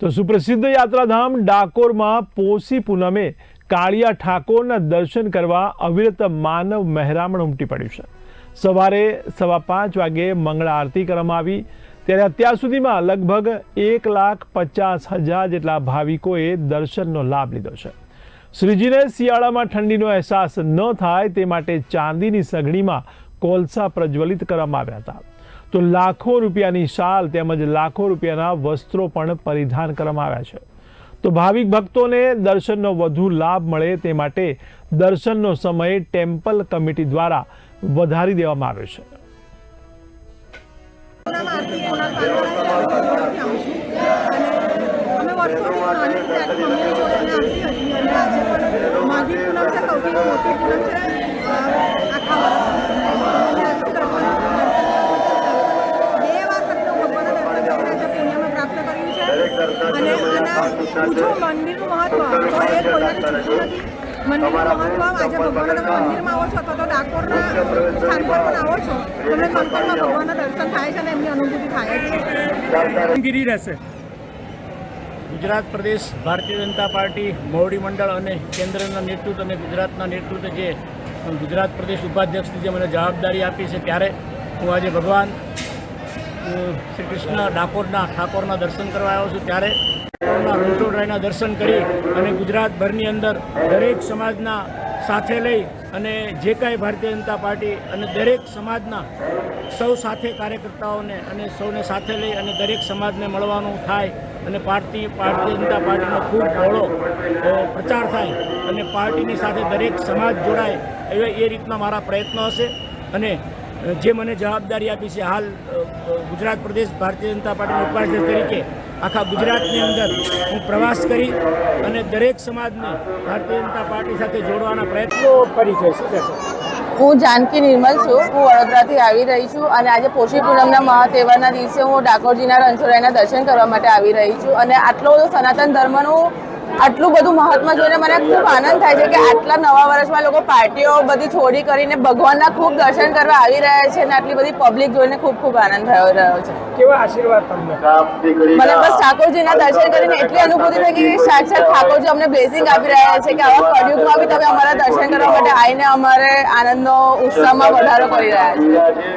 તો સુપ્રસિદ્ધ યાત્રાધામ ડાકોરમાં પોસી પૂનમે કાળિયા ઠાકોરના દર્શન કરવા અવિરત માનવ મહેરામણ ઉમટી પડ્યું છે. સવારે સવા પાંચ વાગે મંગળા આરતી કરવામાં આવી. ત્યારે અત્યાર સુધીમાં લગભગ એક લાખ પચાસ હજાર જેટલા ભાવિકોએ દર્શનનો લાભ લીધો છે. શ્રીજીને શિયાળામાં ઠંડીનો અહેસાસ ન થાય તે માટે ચાંદીની સગડીમાં કોલસા પ્રજ્વલિત કરવામાં આવ્યા હતા. તો લાખો રૂપિયાની શાલ તેમજ લાખો રૂપિયાના વસ્ત્રો પણ પરિધાન કરવામાં આવ્યા છે. તો ભાવિક ભક્તોને દર્શનનો વધુ લાભ મળે તે માટે દર્શનનો સમય ટેમ્પલ કમિટી દ્વારા વધારી દેવામાં આવ્યો છે. અને અમે વર્ષોથી નાની રીતે આખી મમ્મીની જોડે અમે આવતી હતી અને આજે પણ માઘી પૂનમ છે સૌથી મોટી પૂનમ છે અ, આખા વર્ષની અને આજથી દર્શન દર્શન બે વાર કરીને હું ભગવાનના દર્શન કરીને આજે પુણ્યમાં પ્રાપ્ત કર્યું છે અને પૂછો મંદિરનું મહત્વ. તો એ કોઈને ચૂકતું નથી. મંદિરનું મહત્વ આજે ભગવાનના તમે મંદિરમાં આવો છો અથવા તો ડાકોરના સ્થાન પર પણ આવો છો. તમને કંકણમાં ભગવાનના દર્શન થાય છે અને એમની અનુભૂતિ થાય છે? રહેશે. ગુજરાત પ્રદેશ ભારતીય જનતા પાર્ટી મોવડી મંડળ અને કેન્દ્રના નેતૃત્વ અને ગુજરાતના નેતૃત્વ જે ગુજરાત પ્રદેશ ઉપાધ્યક્ષની જે મને જવાબદારી આપી છે ત્યારે હું આજે ભગવાન શ્રી કૃષ્ણ ડાકોરના, ઠાકોરના દર્શન કરવા આવ્યો છું. ત્યારે ઠાકોરના રણછોડરાયના દર્શન કરી અને ગુજરાતભરની અંદર દરેક સમાજના સાથે લઈ અને જે કાંઈ ભારતીય જનતા પાર્ટી અને દરેક સમાજના સૌ સાથે કાર્યકર્તાઓને અને સૌને સાથે લઈ અને દરેક સમાજને મળવાનું થાય અને પાર્ટી, ભારતીય જનતા પાર્ટીનો ખૂબ બહોળો પ્રચાર થાય અને પાર્ટીની સાથે દરેક સમાજ જોડાય, એવા એ રીતના મારા પ્રયત્નો હશે. અને જે મને જવાબદારી આપી છે હાલ ગુજરાત પ્રદેશ ભારતીય જનતા પાર્ટીના ઉપાધ્યક્ષ તરીકે આખા ગુજરાતની અંદર હું પ્રવાસ કરી અને દરેક સમાજને ભારતીય જનતા પાર્ટી સાથે જોડવાના પ્રયત્નો કરી કહેશો? હું જાનકી નિર્મલ છું. હું વડોદરાથી આવી રહી છું અને આજે પોષી પૂનમના મહાતહેવારના દિવસે હું ડાકોરજીના રણછોડરાયના દર્શન કરવા માટે આવી રહી છું અને આટલો બધો સનાતન ધર્મનું આટલું બધું મહત્વ જોઈને મને ખૂબ આનંદ થાય છે કે આટલા નવા વર્ષમાં લોકો પાર્ટીઓ બધી છોડી કરીને ભગવાનના ખૂબ દર્શન કરવા આવી રહ્યા છે અને આટલી બધી પબ્લિક જોઈને ખૂબ ખૂબ આનંદ થયો રહ્યો છે. કેવા આશીર્વાદ તમને? મને બસ ઠાકોરજીના દર્શન કરીને એટલી અનુભૂતિ થઈ કે સાક્ષાત ઠાકોરજી અમને બ્લેસિંગ આપી રહ્યા છે કે આવા કળિયુગમાં બી તમે અમારા દર્શન કરવા માટે આવીને અમારે આનંદનો ઉત્સાહમાં વધારો કરી રહ્યા છે.